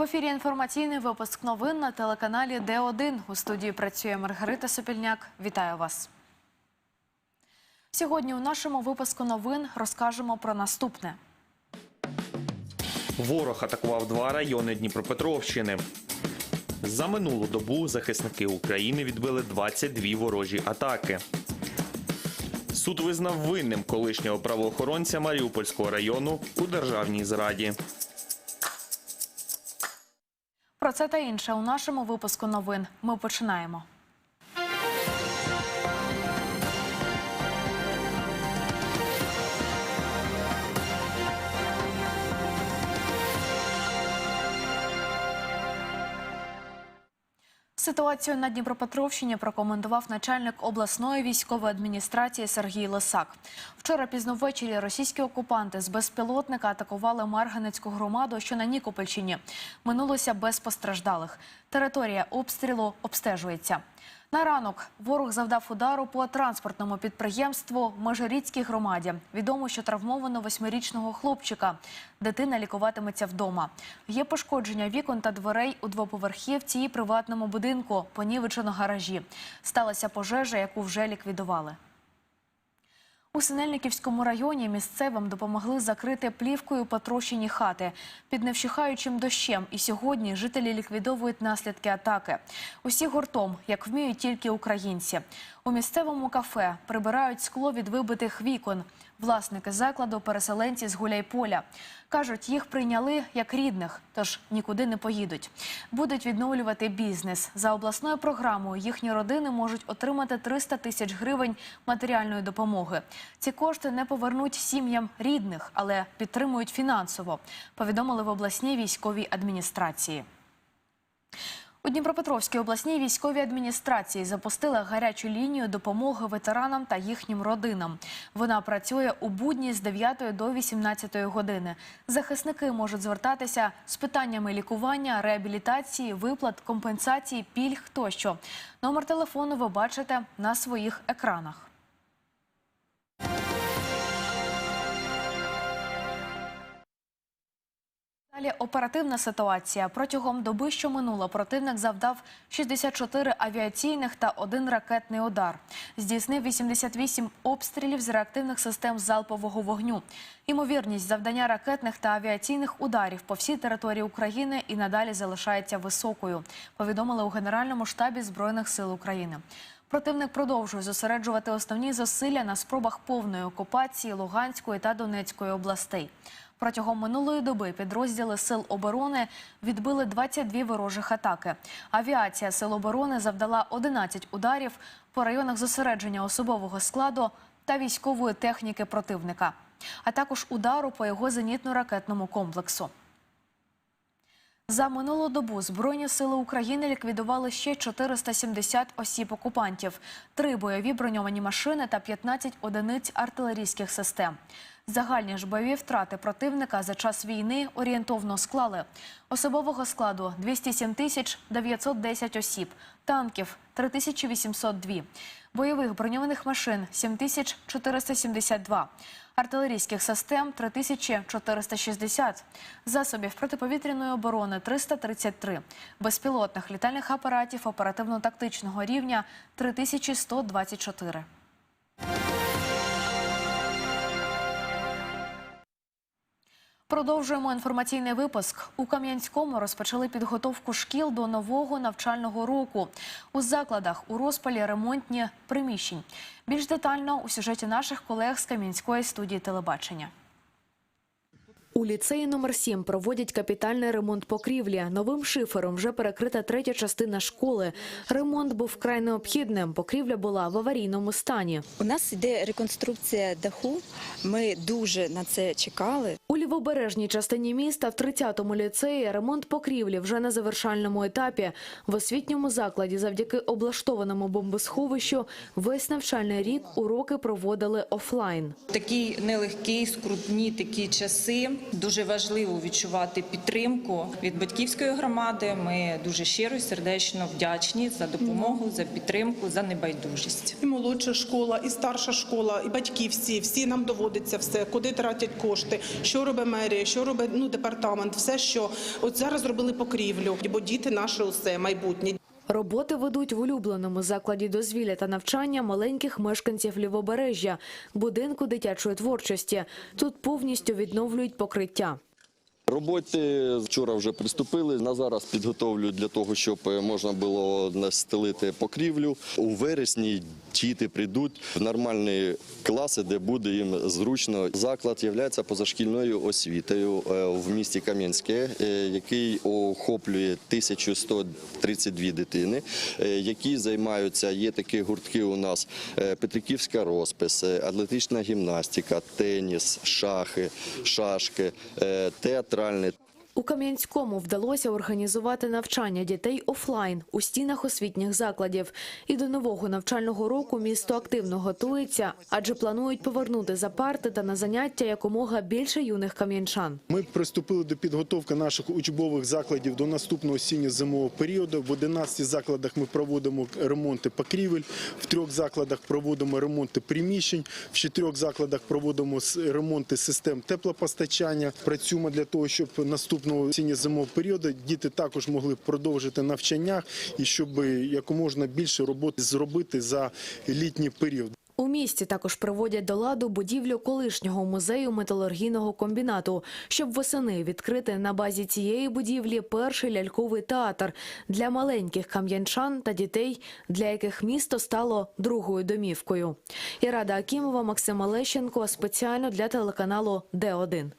В ефірі інформаційний випуск новин на телеканалі Д1. У студії працює Маргарита Сопільняк. Вітаю вас. Сьогодні у нашому випуску новин розкажемо про наступне. Ворог атакував два райони Дніпропетровщини. За минулу добу захисники України відбили 22 ворожі атаки. Суд визнав винним колишнього правоохоронця Маріупольського району у державній зраді. Про це та інше у нашому випуску новин. Ми починаємо. Ситуацію на Дніпропетровщині прокоментував начальник обласної військової адміністрації Сергій Лисак. Вчора пізно ввечері російські окупанти з безпілотника атакували Марганецьку громаду, що на Нікопольщині. Минулося без постраждалих. Територія обстрілу обстежується. На ранок ворог завдав удару по транспортному підприємству Межиріцькій громаді. Відомо, що травмовано восьмирічного хлопчика. Дитина лікуватиметься вдома. Є пошкодження вікон та дверей у двоповерхівці і приватному будинку, понівечено гаражі. Сталася пожежа, яку вже ліквідували. У Синельниківському районі місцевим допомогли закрити плівкою потрощені хати під невщихаючим дощем. І сьогодні жителі ліквідовують наслідки атаки. Усі гуртом, як вміють тільки українці. У місцевому кафе прибирають скло від вибитих вікон. Власники закладу переселенці з Гуляйполя. Кажуть, їх прийняли як рідних, тож нікуди не поїдуть. Будуть відновлювати бізнес. За обласною програмою їхні родини можуть отримати 300 тисяч гривень матеріальної допомоги. Ці кошти не повернуть сім'ям рідних, але підтримують фінансово, повідомили в обласній військовій адміністрації. У Дніпропетровській обласній військовій адміністрації запустили гарячу лінію допомоги ветеранам та їхнім родинам. Вона працює у будні з 9 до 18 години. Захисники можуть звертатися з питаннями лікування, реабілітації, виплат, компенсації, пільг тощо. Номер телефону ви бачите на своїх екранах. Далі оперативна ситуація. Протягом доби, що минуло, противник завдав 64 авіаційних та один ракетний удар. Здійснив 88 обстрілів з реактивних систем залпового вогню. Ймовірність завдання ракетних та авіаційних ударів по всій території України і надалі залишається високою. Повідомили у Генеральному штабі Збройних сил України. Противник продовжує зосереджувати основні зусилля на спробах повної окупації Луганської та Донецької областей. Протягом минулої доби підрозділи сил оборони відбили 22 ворожих атаки. Авіація сил оборони завдала 11 ударів по районах зосередження особового складу та військової техніки противника, а також удару по його зенітно-ракетному комплексу. За минулу добу Збройні сили України ліквідували ще 470 осіб окупантів, три бойові броньовані машини та 15 одиниць артилерійських систем. Загальні ж бойові втрати противника за час війни орієнтовно склали. Особового складу 207 тисяч 910 осіб, танків 3802, бойових броньованих машин 7472, артилерійських систем 3460, засобів протиповітряної оборони 333, безпілотних літальних апаратів оперативно-тактичного рівня 3124. Продовжуємо інформаційний випуск. У Кам'янському розпочали підготовку шкіл до нового навчального року. У закладах у розпалі ремонтні приміщень. Більш детально у сюжеті наших колег з Кам'янської студії телебачення. У ліцеї номер 7 проводять капітальний ремонт покрівлі. Новим шифером вже перекрита третя частина школи. Ремонт був вкрай необхідним. Покрівля була в аварійному стані. У нас йде реконструкція даху. Ми дуже на це чекали. У лівобережній частині міста в 30-му ліцеї ремонт покрівлі вже на завершальному етапі. В освітньому закладі завдяки облаштованому бомбосховищу весь навчальний рік уроки проводили офлайн. Такі нелегкі, скрутні такі часи. Дуже важливо відчувати підтримку від батьківської громади. Ми дуже щиро і сердечно вдячні за допомогу, за підтримку, за небайдужість. І молодша школа, і старша школа, і батьки всі, всі нам доводиться все, куди тратять кошти, що робить мерія, що робить ну, департамент, все, що от зараз зробили покрівлю, бо діти наше усе майбутнє. Роботи ведуть в улюбленому закладі дозвілля та навчання маленьких мешканців Лівобережжя, будинку дитячої творчості. Тут повністю відновлюють покриття. Роботи вчора вже приступили. На зараз підготовлюють для того, щоб е, можна було настелити покрівлю. У вересні діти прийдуть в нормальні класи, де буде їм зручно. Заклад є позашкільною освітою е, в місті Кам'янське, е, який охоплює 1132 дитини, які займаються. Є такі гуртки у нас: Петриківська розпис, атлетична гімнастика, теніс, шахи, шашки, е, театральне. У Кам'янському вдалося організувати навчання дітей офлайн у стінах освітніх закладів. І до нового навчального року місто активно готується, адже планують повернути за парти та на заняття якомога більше юних кам'янчан. Ми приступили до підготовки наших учбових закладів до наступного осінньо-зимового періоду. В 11 закладах ми проводимо ремонти покрівель, в трьох закладах проводимо ремонти приміщень, в чотирьох закладах проводимо ремонти систем теплопостачання. Працюємо для того, щоб наступного осінньо-зимового періоду діти також могли продовжити навчання і щоб якомога більше роботи зробити за літній період. У місті також приводять до ладу будівлю колишнього музею металургійного комбінату, щоб восени відкрити на базі цієї будівлі перший ляльковий театр для маленьких кам'янчан та дітей, для яких місто стало другою домівкою. Ірада Акімова, Максим Олещенко спеціально для телеканалу Д1.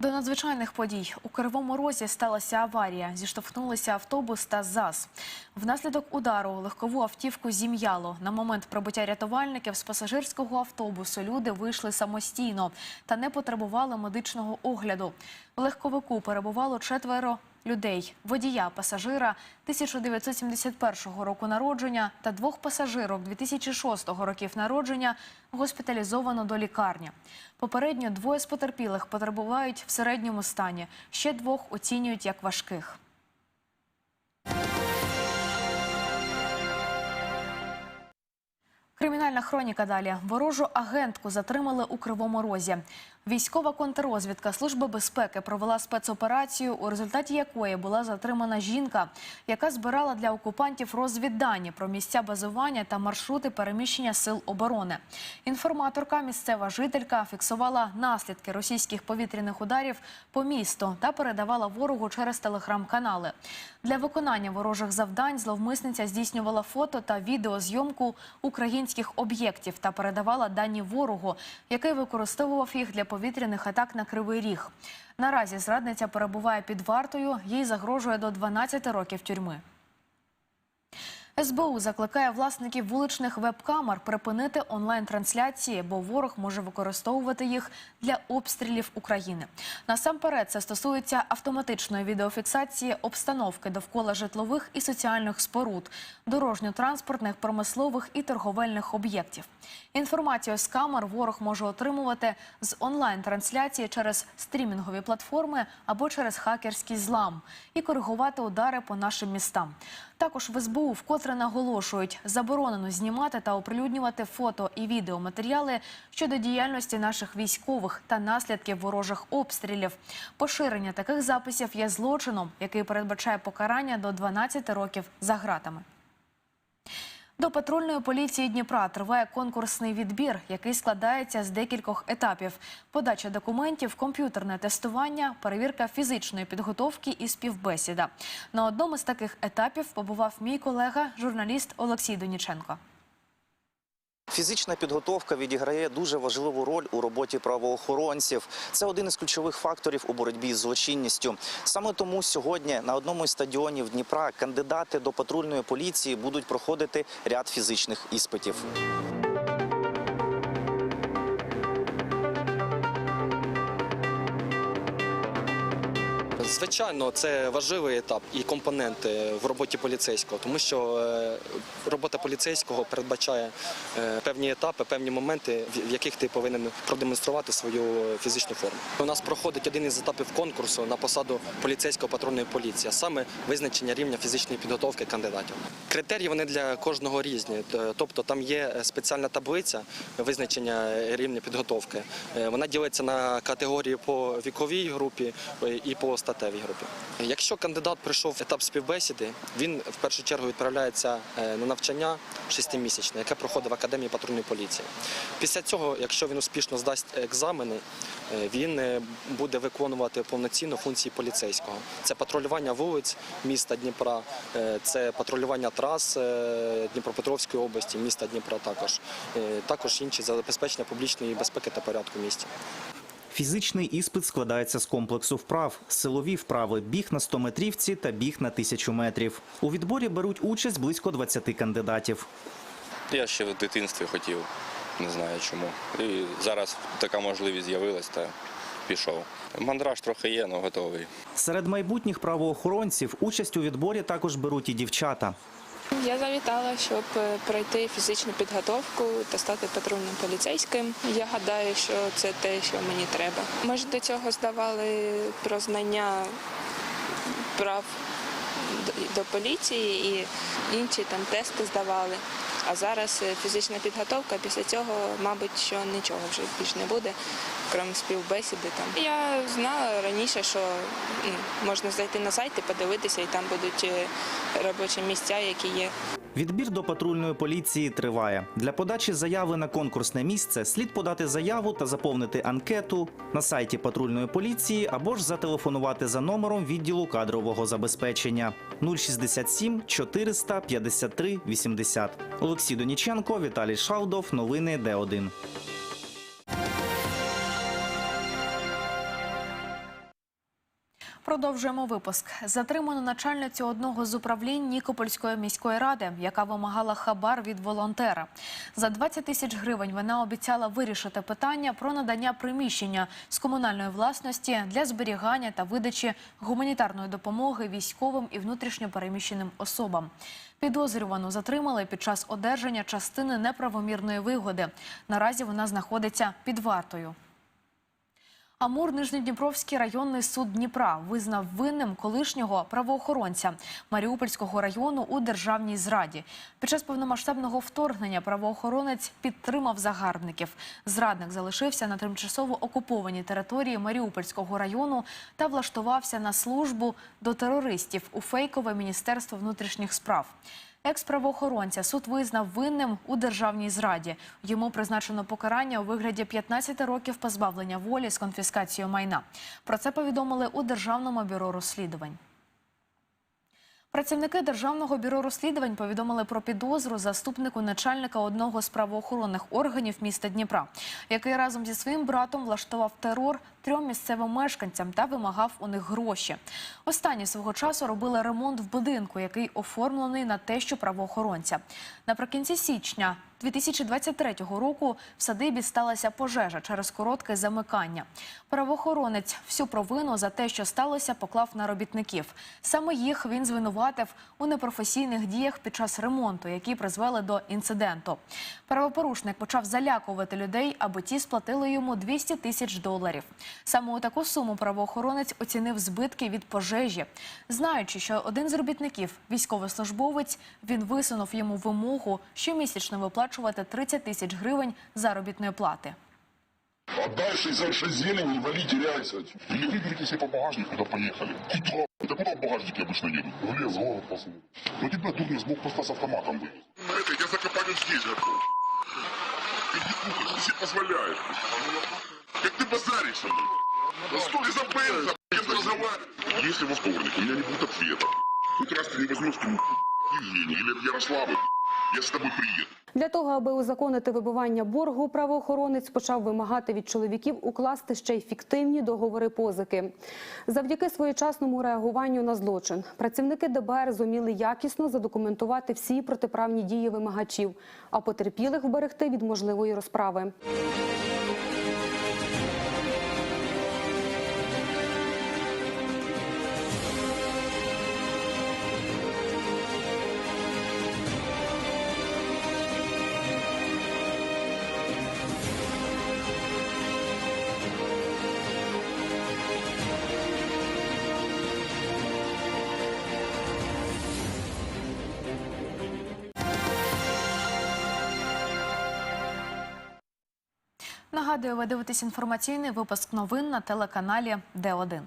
До надзвичайних подій у Кривому Розі сталася аварія. Зіштовхнулися автобус та ЗАЗ. Внаслідок удару легкову автівку зім'яло. На момент прибуття рятувальників з пасажирського автобусу люди вийшли самостійно та не потребували медичного огляду. Легковику перебувало четверо людей: водія, пасажира 1971 року народження та двох пасажирок 2006 років народження госпіталізовано до лікарні. Попередньо двоє з потерпілих потерпувають в середньому стані. Ще двох оцінюють як важких. Кримінальна хроніка далі. Ворожу агентку затримали у Кривому Розі. Військова контррозвідка Служби безпеки провела спецоперацію, у результаті якої була затримана жінка, яка збирала для окупантів розвіддані про місця базування та маршрути переміщення сил оборони. Інформаторка, місцева жителька, фіксувала наслідки російських повітряних ударів по місту та передавала ворогу через телеграм-канали. Для виконання ворожих завдань зловмисниця здійснювала фото та відеозйомку українських об'єктів та передавала дані ворогу, який використовував їх для повітряних атак на Кривий Ріг. Наразі зрадниця перебуває під вартою, їй загрожує до 12 років тюрми. СБУ закликає власників вуличних веб-камер припинити онлайн-трансляції, бо ворог може використовувати їх для обстрілів України. Насамперед, це стосується автоматичної відеофіксації обстановки довкола житлових і соціальних споруд, дорожньо-транспортних, промислових і торговельних об'єктів. Інформацію з камер ворог може отримувати з онлайн-трансляції через стрімінгові платформи або через хакерський злам і коригувати удари по нашим містам. Також в СБУ вкотре наголошують, заборонено знімати та оприлюднювати фото і відеоматеріали щодо діяльності наших військових та наслідків ворожих обстрілів. Поширення таких записів є злочином, який передбачає покарання до 12 років за ґратами. До патрульної поліції Дніпра триває конкурсний відбір, який складається з декількох етапів: подача документів, комп'ютерне тестування, перевірка фізичної підготовки і співбесіда. На одному з таких етапів побував мій колега, журналіст Олексій Доніченко. Фізична підготовка відіграє дуже важливу роль у роботі правоохоронців. Це один із ключових факторів у боротьбі з злочинністю. Саме тому сьогодні на одному із стадіонів Дніпра кандидати до патрульної поліції будуть проходити ряд фізичних іспитів. Звичайно, це важливий етап і компонент е, в роботі поліцейського, тому що е, робота поліцейського передбачає е, певні етапи, певні моменти, в яких ти повинен продемонструвати свою фізичну форму. У нас проходить один із етапів конкурсу на посаду поліцейського патрульної поліції, а саме визначення рівня фізичної підготовки кандидатів. Критерії вони для кожного різні. Тобто там є спеціальна таблиця визначення рівня підготовки. Е, Вона ділиться на категорії по віковій групі і по статевій групі. Якщо кандидат пройшов етап співбесіди, він в першу чергу відправляється е, на навчання шестимісячне, яке проходить в академії патрульної поліції. Після цього, якщо він успішно здасть екзамени, е, він е, буде виконувати повноцінно функції поліцейського. Це патрулювання вулиць міста Дніпра, це патрулювання трас Дніпропетровської області, міста Дніпра також, також інші забезпечення публічної безпеки та порядку в місті. Фізичний іспит складається з комплексу вправ: силові вправи, біг на 100 метрівці та біг на 1000 метрів. У відборі беруть участь близько 20 кандидатів. Я ще в дитинстві хотів, не знаю чому. І зараз така можливість з'явилась та пішов. Мандраж трохи є, але готовий. Серед майбутніх правоохоронців участь у відборі також беруть і дівчата. Я завітала, щоб е, пройти фізичну підготовку та стати патрульним поліцейським. Я гадаю, що це те, що мені треба. Ми ж до цього здавали про знання прав до- до поліції і інші там тести здавали. А зараз е, фізична підготовка. Після цього, мабуть, що нічого вже більш не буде, крім співбесіди. Там я знала раніше, що ну, можна зайти на сайт і подивитися, і там будуть е, робочі місця, які є. Відбір до патрульної поліції триває. Для подачі заяви на конкурсне місце слід подати заяву та заповнити анкету на сайті патрульної поліції або ж зателефонувати за номером відділу кадрового забезпечення 067 453 80. Олексій Доніченко, Віталій Шалдов. Новини Д1. Продовжуємо випуск. Затримано начальницю одного з управлінь Нікопольської міської ради, яка вимагала хабар від волонтера. За 20 тисяч гривень вона обіцяла вирішити питання про надання приміщення з комунальної власності для зберігання та видачі гуманітарної допомоги військовим і внутрішньо переміщеним особам. Підозрювану затримали під час одержання частини неправомірної вигоди. Наразі вона знаходиться під вартою. Амур Нижньодніпровський районний суд Дніпра визнав винним колишнього правоохоронця Маріупольського району у державній зраді. Під час повномасштабного вторгнення правоохоронець підтримав загарбників. Зрадник залишився на тимчасово окупованій території Маріупольського району та влаштувався на службу до терористів у фейкове міністерство внутрішніх справ. Екс-правоохоронця суд визнав винним у державній зраді. Йому призначено покарання у вигляді 15 років позбавлення волі з конфіскацією майна. Про це повідомили у Державному бюро розслідувань. Працівники Державного бюро розслідувань повідомили про підозру заступнику начальника одного з правоохоронних органів міста Дніпра, який разом зі своїм братом влаштував терор трьом місцевим мешканцям та вимагав у них гроші. Останні свого часу робили ремонт в будинку, який оформлений на те, що правоохоронця. Наприкінці січня 2023 року в садибі сталася пожежа через коротке замикання. Правоохоронець всю провину за те, що сталося, поклав на робітників. Саме їх він звинуватив у непрофесійних діях під час ремонту, які призвели до інциденту. Правопорушник почав залякувати людей, аби ті сплатили йому 200 тисяч доларів. Саме у таку суму правоохоронець оцінив збитки від пожежі. Знаючи, що один з робітників військовослужбовець, він висунув йому вимогу щомісячно виплачувати 30 тисяч гривень заробітної плати. А дальше из-за этой зелени валите рельсы. Или выберите себе по багажнику, да поехали. Куда? Да куда в багажнике обычно едут? В лес, в город посмотрим. Ну тебя дурня смог просто с автоматом вывез. На это я закопаю здесь готов. Ты не кухаешь, ты себе позволяешь. Как ты базаришь со мной? Да стой за Бенза, с кем ты разговариваешь? Если во вторник у меня не будет ответа, хоть раз ты не возьмешь ты Евгений или от Ярославы, я з тобою приїду. Для того, аби узаконити вибивання боргу, правоохоронець почав вимагати від чоловіків укласти ще й фіктивні договори позики. Завдяки своєчасному реагуванню на злочин працівники ДБР зуміли якісно задокументувати всі протиправні дії вимагачів, а потерпілих вберегти від можливої розправи. Нагадую, ви дивитесь інформаційний випуск новин на телеканалі Д1.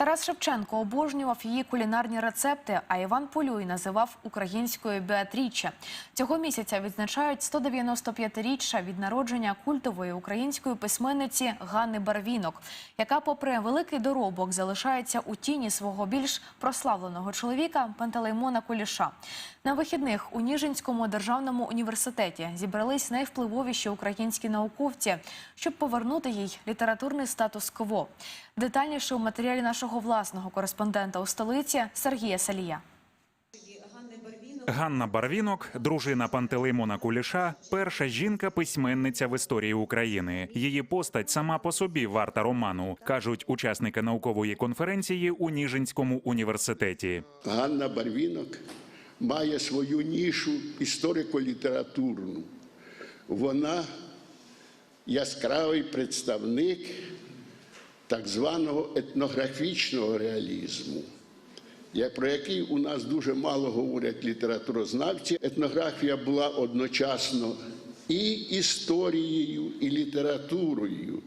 Тарас Шевченко обожнював її кулінарні рецепти, а Іван Полюй називав українською Беатріче. Цього місяця відзначають 195-річчя від народження культової української письменниці Ганни Барвінок, яка, попри великий доробок, залишається у тіні свого більш прославленого чоловіка Пантелеймона Куліша. На вихідних у Ніжинському державному університеті зібрались найвпливовіші українські науковці, щоб повернути їй літературний статус-кво. Детальніше у матеріалі нашого власного кореспондента у столиці Сергія Салія. Ганна Барвінок, дружина Пантелеймона Куліша, перша жінка-письменниця в історії України. Її постать сама по собі варта роману, кажуть учасники наукової конференції у Ніжинському університеті. Ганна Барвінок має свою нішу історико-літературну. Вона яскравий представник так званого етнографічного реалізму, про який у нас дуже мало говорять літературознавці. Етнографія була одночасно і історією, і літературою.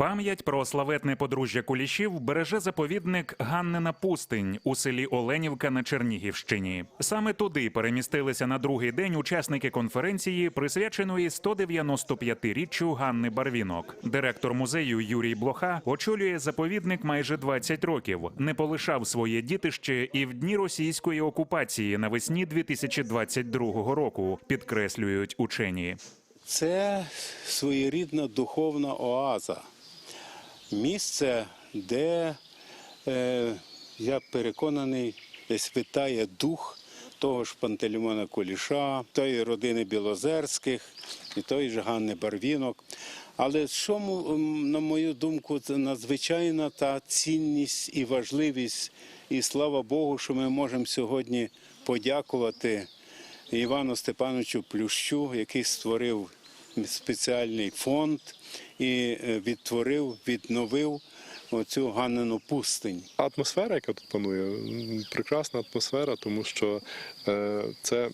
Пам'ять про славетне подружжя Кулішів береже заповідник Ганнина Пустинь у селі Оленівка на Чернігівщині. Саме туди перемістилися на другий день учасники конференції, присвяченої 195-річчю Ганни Барвінок. Директор музею Юрій Блоха очолює заповідник майже 20 років. Не полишав своє дітище і в дні російської окупації навесні 2022 року. Підкреслюють учені. Це своєрідна духовна оаза, місце, де, е, я переконаний, десь дух того ж Пантелеймона Куліша, тої родини Білозерських і тої ж Ганни Барвінок. Але м, на мою думку, надзвичайна та цінність і важливість, і слава Богу, що ми можемо сьогодні подякувати Івану Степановичу Плющу, який створив спеціальний фонд і е, відтворив, відновив оцю Ганнину пустинь. Атмосфера, яка тут панує, прекрасна атмосфера, тому що е, це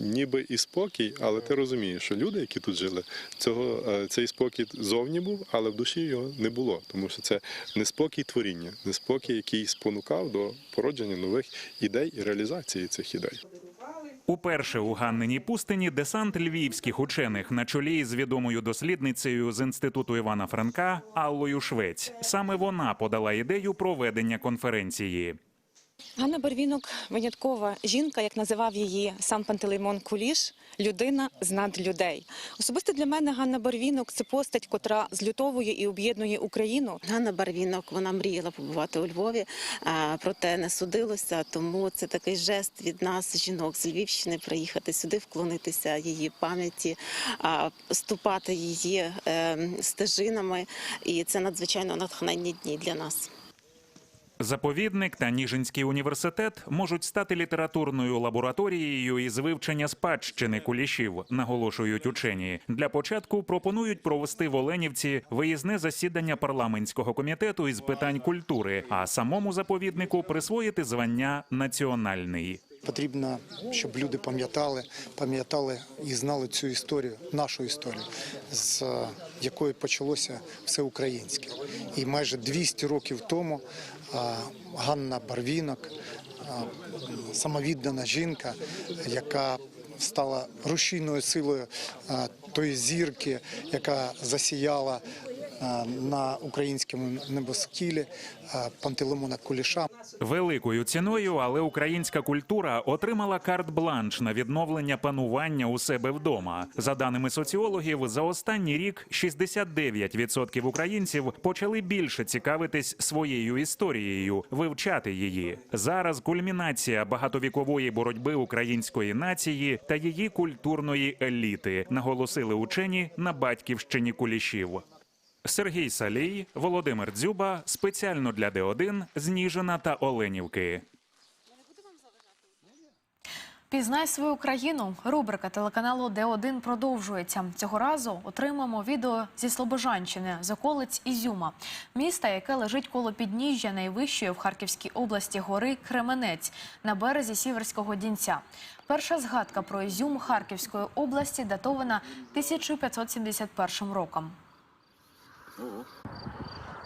ніби і спокій, але ти розумієш, що люди, які тут жили, цього е, цей спокій зовні був, але в душі його не було, тому що це неспокій творіння, неспокій, який спонукав до породження нових ідей і реалізації цих ідей. Уперше у Ганнині пустині десант львівських учених на чолі з відомою дослідницею з інституту Івана Франка Аллою Швець. Саме вона подала ідею проведення конференції. Ганна Барвінок виняткова жінка, як називав її сам Пантелеймон Куліш, людина з надлюдей. Особисто для мене Ганна Барвінок це постать, котра злютовує і об'єднує Україну. Ганна Барвінок вона мріяла побувати у Львові, проте не судилося. Тому це такий жест від нас, жінок з Львівщини, приїхати сюди, вклонитися її пам'яті, ступати її е, стежинами. І це надзвичайно натхненні дні для нас. Заповідник та Ніжинський університет можуть стати літературною лабораторією із вивчення спадщини кулішів, наголошують учені. Для початку пропонують провести в Оленівці виїзне засідання парламентського комітету із питань культури, а самому заповіднику присвоїти звання національний. Потрібно, щоб люди пам'ятали, пам'ятали і знали цю історію, нашу історію, з е, якої почалося все українське. І майже 200 років тому Ганна Барвінок, самовіддана жінка, яка стала рушійною силою тої зірки, яка засіяла на українському небосхилі е, Пантелеймона Куліша. Великою ціною, але українська культура отримала карт-бланш на відновлення панування у себе вдома. За даними соціологів, за останній рік 69% українців почали більше цікавитись своєю історією, вивчати її. Зараз кульмінація багатовікової боротьби української нації та її культурної еліти, наголосили учені на батьківщині кулішів. Сергій Салій, Володимир Дзюба спеціально для Д1 з Ніжина та Оленівки. Пізнай свою країну. Рубрика телеканалу Д1 продовжується. Цього разу отримаємо відео зі Слобожанщини, з околиць Ізюма, міста, яке лежить коло підніжжя найвищої в Харківській області гори Кременець на березі Сіверського Дінця. Перша згадка про Ізюм Харківської області датована 1571 роком.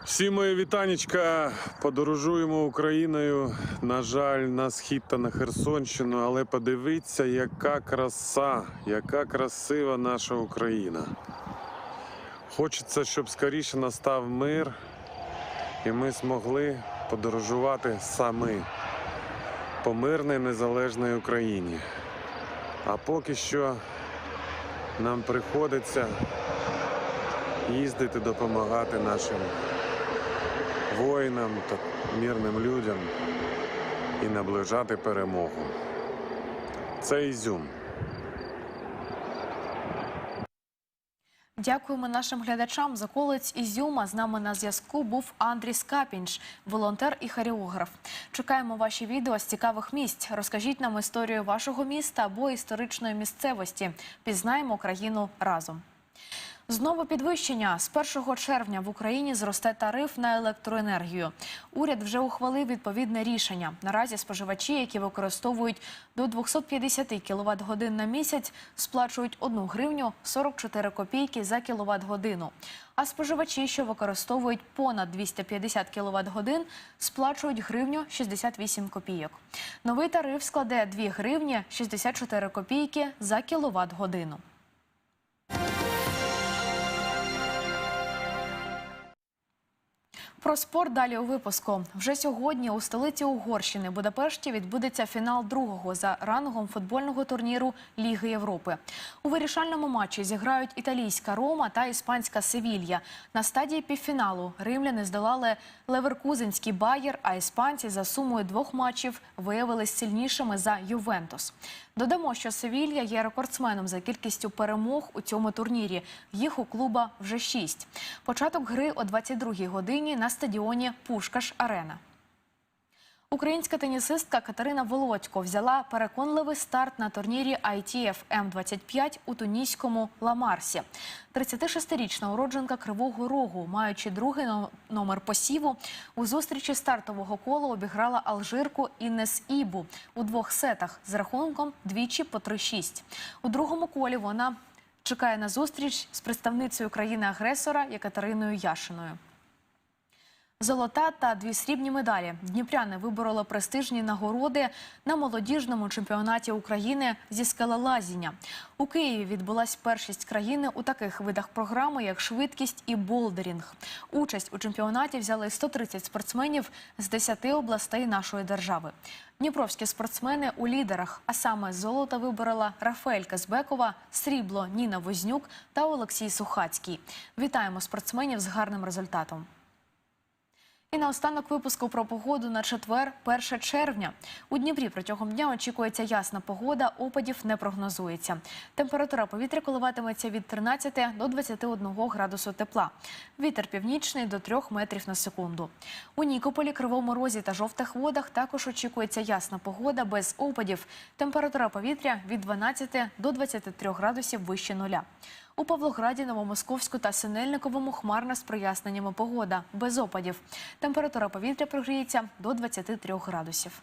Всі мої вітанечка. Подорожуємо Україною. На жаль, на схід та на Херсонщину, але подивіться, яка краса, яка красива наша Україна. Хочеться, щоб скоріше настав мир, і ми змогли подорожувати самі по мирній незалежній Україні. А поки що нам приходиться їздити допомагати нашим воїнам та мирним людям і наближати перемогу. Це Ізюм. Дякуємо нашим глядачам. З околиць Ізюма з нами на зв'язку був Андрій Скапінч, волонтер і хореограф. Чекаємо ваші відео з цікавих місць. Розкажіть нам історію вашого міста або історичної місцевості. Пізнаємо країну разом. Знову підвищення з 1 червня в Україні зросте тариф на електроенергію. Уряд вже ухвалив відповідне рішення. Наразі споживачі, які використовують до 250 кВт годин на місяць, сплачують 1 гривню 44 копійки за кіловат годину. А споживачі, що використовують понад 250 кВт годин, сплачують гривню 68 копійок. Новий тариф складе 2 гривні 64 копійки за кіловат годину. Про спорт далі у випуску. Вже сьогодні у столиці Угорщини Будапешті відбудеться фінал другого за рангом футбольного турніру Ліги Європи. У вирішальному матчі зіграють італійська Рома та іспанська Севілья. На стадії півфіналу римляни здолали Леверкузенський Байєр, а іспанці за сумою двох матчів виявились сильнішими за Ювентус. Додамо, що Севілья є рекордсменом за кількістю перемог у цьому турнірі. Їх у клуба вже шість. Початок гри о 22-й годині на стадіоні Пушкаш Арена. Українська тенісистка Катерина Володько взяла переконливий старт на турнірі ITF М25 у туніському Ламарсі. 36-річна уродженка Кривого Рогу, маючи другий номер посіву, у зустрічі стартового кола обіграла алжирку Інес Ібу у двох сетах з рахунком двічі по 3-6. У другому колі вона чекає на зустріч з представницею країни-агресора Екатериною Яшиною. Золота та дві срібні медалі. Дніпряни вибороли престижні нагороди на молодіжному чемпіонаті України зі скелелазіння. У Києві відбулась першість країни у таких видах програми, як швидкість і болдерінг. Участь у чемпіонаті взяли 130 спортсменів з 10 областей нашої держави. Дніпровські спортсмени у лідерах, а саме золото виборола Рафаель Казбекова, срібло Ніна Вознюк та Олексій Сухацький. Вітаємо спортсменів з гарним результатом. І наостанок випуску про погоду на четвер, 1 червня. У Дніпрі протягом дня очікується ясна погода, опадів не прогнозується. Температура повітря коливатиметься від 13 до 21 градусу тепла. Вітер північний до 3 метрів на секунду. У Нікополі, Кривому Розі та Жовтих Водах також очікується ясна погода без опадів. Температура повітря від 12 до 23 градусів вище нуля. У Павлограді, Новомосковську та Синельниковому хмарна з проясненнями погода, без опадів. Температура повітря прогріється до 23 градусів.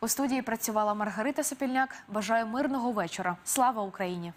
У студії працювала Маргарита Сопільняк. Бажаю мирного вечора. Слава Україні!